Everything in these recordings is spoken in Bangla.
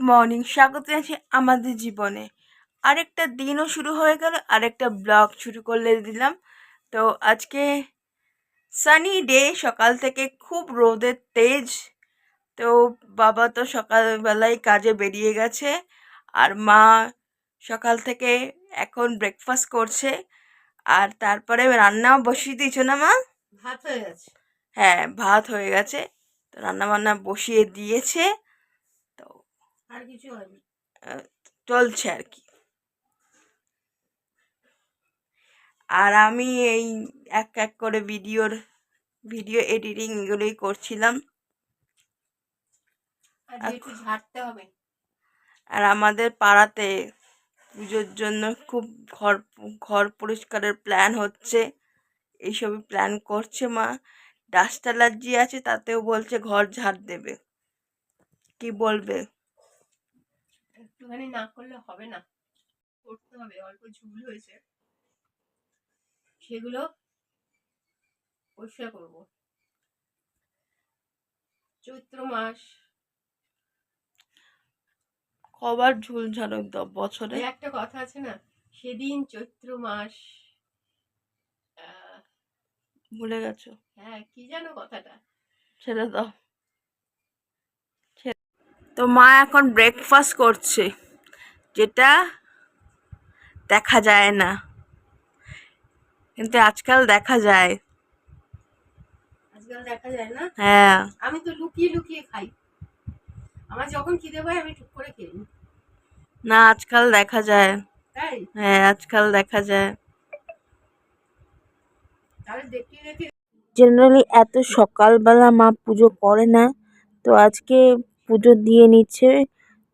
মর্নিং স্বাগত আছে আমাদের জীবনে। আরেকটা দিনও শুরু হয়ে গেল আরেকটা ব্লগ শুরু করলে দিলাম। তো আজকে সানি ডে সকাল থেকে খুব রোদের তেজ। তো বাবা তো সকালবেলায় কাজে বেরিয়ে গেছে আর মা সকাল থেকে এখন ব্রেকফাস্ট করছে আর তারপরে রান্নাও বসিয়ে দিয়েছ না মা? ভাত হয়ে গেছে। হ্যাঁ ভাত হয়ে গেছে। তো রান্না বান্না বসিয়ে দিয়েছে। আর কিছু হয়নি। চলছে আর কি। আর আমি এই এক এক করে ভিডিওর ভিডিও এডিটিং এগুলোই করছিলাম। আর আমাদের পাড়াতে পুজোর জন্য খুব ঘর ঘর পরিষ্কারের প্ল্যান হচ্ছে। এইসবই প্ল্যান করছে মা। ডাস্ট অ্যালার্জি আছে তাতেও বলছে ঘর ঝাড় দেবে। কি বলবে? একটুখানি না করলে হবে না। করতে হবে অল্প ঝুল হয়েছে। সেগুলো পরিষ্কার করব। চৈত্র মাস। কবার ঝুল ঝাড়ো বছরে? একটা কথা আছে না সেদিন চৈত্র মাস আহ, ভুলে গেছো? হ্যাঁ কি জানো কথাটা? ছেড়ে দাও। তো মা এখন ব্রেকফাস্ট করছে যেটা দেখা যায় না। কিন্তু আজকাল দেখা যায়। আজকাল দেখা যায় না? হ্যাঁ। আমি তো লুকিয়ে লুকিয়ে খাই। আমার যখন খিদে পায় আমি টুক করে খেয়ে না আজকাল দেখা যায়। তাই? হ্যাঁ আজকাল দেখা যায়। তাহলে জেনারেলি এত সকালবেলা মা পুজো করে না। তো আজকে পুজো দিয়ে নিচ্ছে।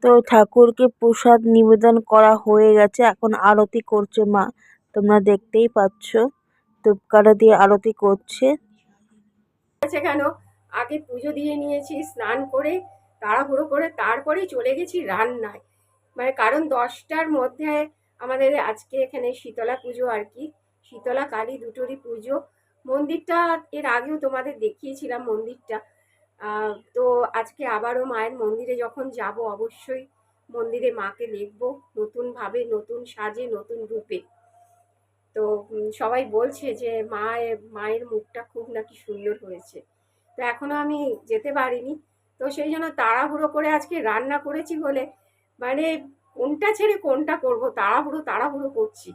তো ঠাকুরকে প্রসাদ নিবেদন করা হয়ে গেছে। এখন আরতি করছে মা। তোমরা দেখতেই পাচ্ছ। ধূপকাঠা দিয়ে আরতি করছে। আছে কেন? আগে পুজো দিয়ে নিয়েছি, স্নান করে তাড়াহুড়ো করে তারপরেই চলে গেছি রান্নায়। মানে কারণ দশটার মধ্যে আমাদের আজকে এখানে শীতলা পুজো আর কি। শীতলা কালী দুটোরই পুজো। মন্দিরটা এর আগেও তোমাদের দেখিয়েছিলাম মন্দিরটা। তো আজকে আবারও মায়ের মন্দিরে যখন যাব, অবশ্যই মন্দিরে মাকে দেখব, নতুনভাবে, নতুন সাজে, নতুন রূপে। তো সবাই বলছে যে মায়ের মায়ের মুখটা খুব নাকি সুন্দর হয়েছে। তো এখনও আমি যেতে পারিনি। তো সেই জন্য তাড়াহুড়ো করে আজকে রান্না করেছি বলে মানে কোনটা ছেড়ে কোনটা করব, তাড়াহুড়ো তাড়াহুড়ো করছি।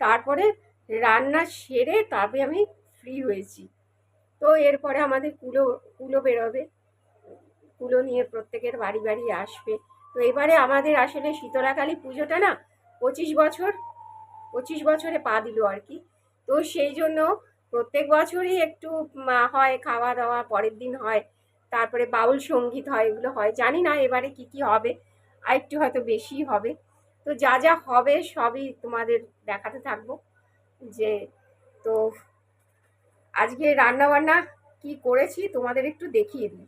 তারপরে রান্না সেরে তবে আমি ফ্রি হয়েছি। তো এরপরে আমাদের কুলো কুলো বেরোবে। কুলো নিয়ে প্রত্যেকের বাড়ি বাড়ি আসবে। তো এবারে আমাদের আসলে শীতলাকালী পুজোটা না পঁচিশ বছর, পঁচিশ বছরে পা দিল আর কি। তো সেই জন্য প্রত্যেক বছরই একটু হয়, খাওয়া দাওয়া পরের দিন হয়, তারপরে বাউল সংগীত হয়, এগুলো হয়। জানি না এবারে কি কি হবে, আর একটু হয়তো বেশি হবে। তো যা যা হবে সবই তোমাদের দেখাতে থাকব। যে তো আজকে রান্না বান্না কি করেছি তোমাদের একটু দেখিয়ে দিই।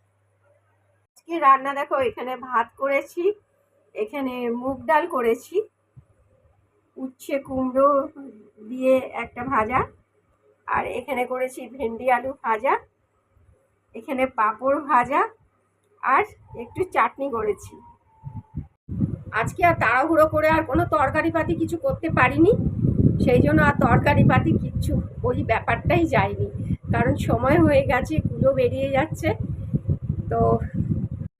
আজকে রান্না দেখো, এখানে ভাত করেছি, এখানে মুগ ডাল করেছি, উচ্ছে কুমড়ো দিয়ে একটা ভাজা, আর এখানে করেছি ভেন্ডি আলু ভাজা, এখানে পাঁপড় ভাজা, আর একটু চাটনি করেছি। আজকে আর তাড়াহুড়ো করে আর কোনো তরকারি পাতি কিছু করতে পারিনি, সেই জন্য আর তরকারি পাতি কিচ্ছু ওই ব্যাপারটাই যায়নি। কারণ সময় হয়ে গেছে কুলো বেরিয়ে যাচ্ছে। তো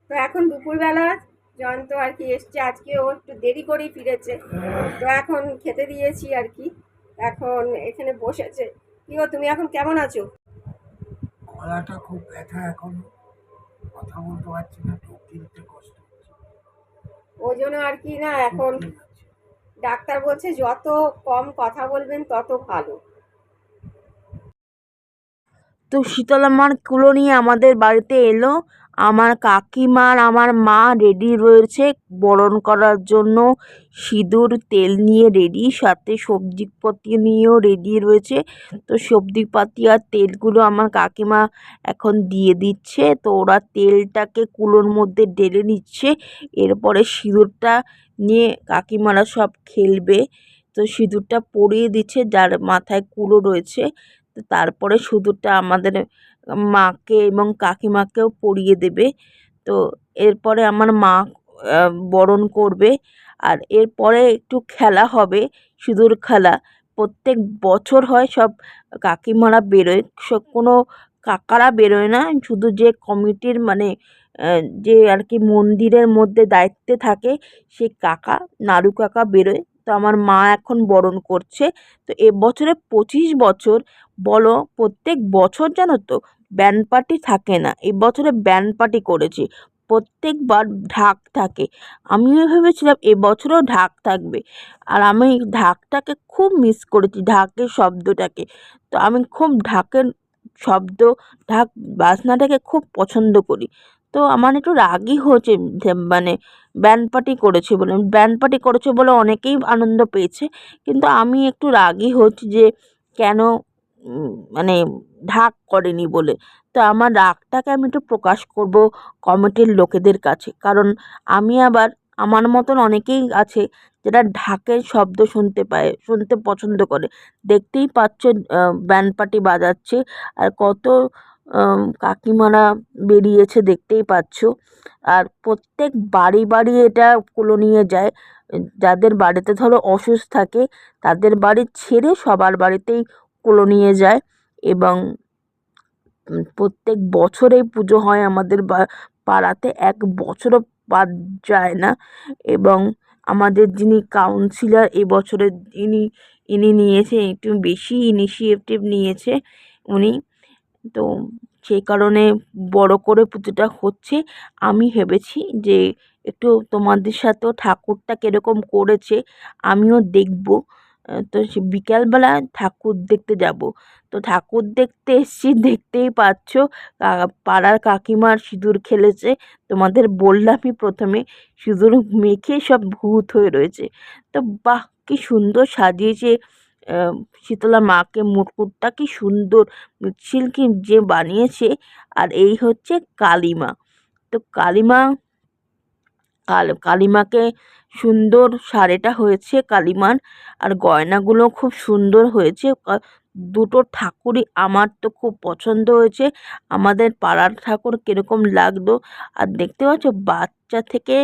তো এখন দুপুরবেলা জয়ন্ত আর কি এসছে আজকে ও একটু দেরি করেই ফিরেছে। তো এখন খেতে দিয়েছি আর কি। এখন এখানে বসেছে। কি গো তুমি এখন কেমন আছো? গলাটা খুব ব্যথা এখন। কথা বলতে পারছি না ঢোক কষ্ট ওই জন্য আর কি না এখন ডাক্তার বলছে যত কম কথা বলবেন তত ভালো। তো শীতলা মার কুলো নিয়ে আমাদের বাড়িতে এলো। আমার কাকিমার আমার মা রেডি রয়েছে বরণ করার জন্য। সিঁদুর, তেল নিয়ে রেডি সাথে সবজিপাতি নিয়েও রেডি রয়েছে। তো সবজিপাতি আর তেলগুলো আমার কাকিমা এখন দিয়ে দিচ্ছে। তো ওরা তেলটাকে কুলোর মধ্যে ঢেলে নিচ্ছে। এরপরে সিঁদুরটা নিয়ে কাকিমারা সব খেলবে। তো সিঁদুরটা পরিয়ে দিচ্ছে, যার মাথায় কুলো রয়েছে। তারপরে সিঁদুরটা আমাদের মাকে এবং কাকিমাকেও পরিয়ে দেবে। তো এরপরে আমার মা বরণ করবে আর এরপরে একটু খেলা হবে, সিঁদুর খেলা। প্রত্যেক বছর হয় সব কাকিমারা বেরোয় সব কোনো কাকারা বেরোয় না, শুধু যে কমিটির মানে যে আর কি মন্দিরের মধ্যে দায়িত্বে থাকে সে কাকা নাড়ু কাকা বেরোয়। তো আমার মা এখন বরণ করছে। তো এবছরে পঁচিশ বছর, বলো প্রত্যেক বছর জানো তো ব্যান্ড পার্টি থাকে না। এবছরে ব্যান্ড পার্টি করেছি। প্রত্যেকবার ঢাক থাকে। আমিও ভেবেছিলাম এবছরও ঢাক থাকবে। আর আমি ঢাকটাকে খুব মিস করেছি, ঢাকের শব্দটাকে। তো আমি খুব ঢাকের শব্দ, ঢাক বাজনাটাকে খুব পছন্দ করি। তো আমার একটু রাগই হয়েছে মানে ব্যান্ড পার্টি করেছে বলে, ব্যান্ড পার্টি করেছে বলে অনেকেই আনন্দ পেয়েছে, কিন্তু আমি একটু রাগই হচ্ছি যে কেন মানে ঢাক করেনি বলে। তো আমার রাগটাকে আমি একটু প্রকাশ করব কমিটির লোকেদের কাছে, কারণ আমি আবার, আমার মতন অনেকেই আছে যেটা ঢাকের শব্দ শুনতে পায়, শুনতে পছন্দ করে। দেখতেই পাচ্ছ ব্যান্ড পার্টি বাজাচ্ছে আর কত কাকিমারা বেরিয়েছে, দেখতেই পাচ্ছ। আর প্রত্যেক বাড়ি বাড়ি এটা কুলো নিয়ে যায়। যাদের বাড়িতে ধরো অসুস্থ থাকে, তাদের বাড়ি ছেড়ে সবার বাড়িতেই কুলো নিয়ে যায় এবং প্রত্যেক বছরেই পুজো হয় আমাদের পাড়াতে। এক বছরও বাদ যায় না এবং আমাদের যিনি কাউন্সিলর এবছরের ইনি ইনি নিয়েছে, একটু বেশি ইনিশিয়েটিভ নিয়েছে, উনি তো সেই কারণে বড় করে পুজোটা হচ্ছে। আমি ভেবেছি যে একটু তোমাদের সাথেও ঠাকুরটা কীরকম করেছে, আমিও দেখব। তো বিকালবেলা ঠাকুর দেখতে যাব। তো ঠাকুর দেখতে এসেছি, দেখতেই পাচ্ছ পাড়ার কাকিমার সিঁদুর খেলেছে। তোমাদের বললামই প্রথমে, সিঁদুর মেখে সব ভূত হয়ে রয়েছে। তো বাহ, কি সুন্দর সাজিয়েছে। শীতলা মাকে মুকুটটা কি সুন্দর সিল্কি যে বানিয়েছে। আর এই হচ্ছে কালিমা। তো কালিমা, কাল, কালিমাকে সুন্দর শাড়িটা হয়েছে কালিমার। আর গয়নাগুলো খুব সুন্দর হয়েছে। দুটো ঠাকুরই আমার তো খুব পছন্দ হয়েছে। আমাদের পাড়ার ঠাকুর কীরকম লাগল আর দেখতে পাচ্ছ, বাচ্চা থেকে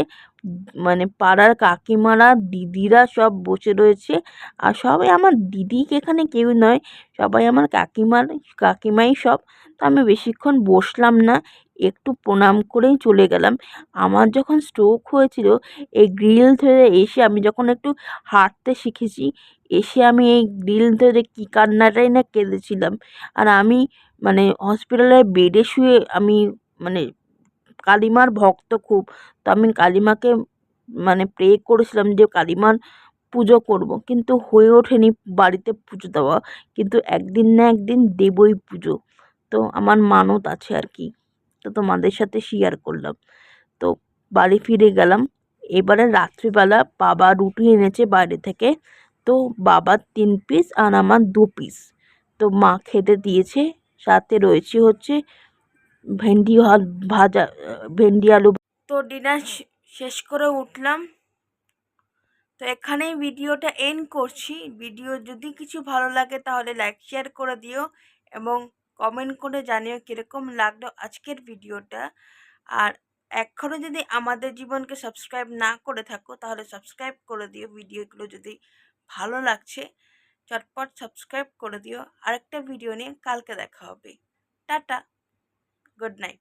মানে পাড়ার কাকিমারা, দিদিরা সব বসে রয়েছে। আর সবাই আমার দিদি এখানে কেউ নয়, সবাই আমার কাকিমার, কাকিমাই সব। তো আমি বেশিক্ষণ বসলাম না, একটু প্রণাম করেই চলে গেলাম। আমার যখন স্ট্রোক হয়েছিল, এই গ্রিল ধরে এসে আমি যখন একটু হাঁটতে শিখেছি, এসে আমি এই গ্রিল ধরে কী কান্নাটাই না কেঁদেছিলাম। আর আমি মানে হসপিটালের বেডে শুয়ে আমি মানে কালিমার ভক্ত খুব। তো আমি কালিমাকে মানে প্রে করেছিলাম যে কালিমার পুজো করব। কিন্তু হয়ে ওঠেনি বাড়িতে পুজো দেওয়া। কিন্তু একদিন না একদিন দেবই পুজো। তো আমার মানত আছে আর কি। তো তোমাদের সাথে শেয়ার করলাম। তো বাড়ি ফিরে গেলাম। এবারে রাত্রিবেলা বাবা রুটি এনেছে বাইরে থেকে। তো বাবার তিন পিস আর আমার দু পিস তো মা খেতে দিয়েছে। সাথে রয়েছে হচ্ছে ভেন্ডি ভাজা, ভেন্ডি আলু তো ডিনার শেষ করে উঠলাম। তো এখানেই ভিডিওটা এন্ড করছি। ভিডিও যদি কিছু ভালো লাগে তাহলে লাইক শেয়ার করে দিও এবং কমেন্ট করে জানিও কীরকম লাগল আজকের ভিডিওটা। আর এখনও যদি আমাদের জীবনকে সাবস্ক্রাইব না করে থাকো তাহলে সাবস্ক্রাইব করে দিও ভিডিওগুলো যদি ভালো লাগছে। চটপট সাবস্ক্রাইব করে দিও। আরেকটা ভিডিও নিয়ে কালকে দেখা হবে। টাটা। good night.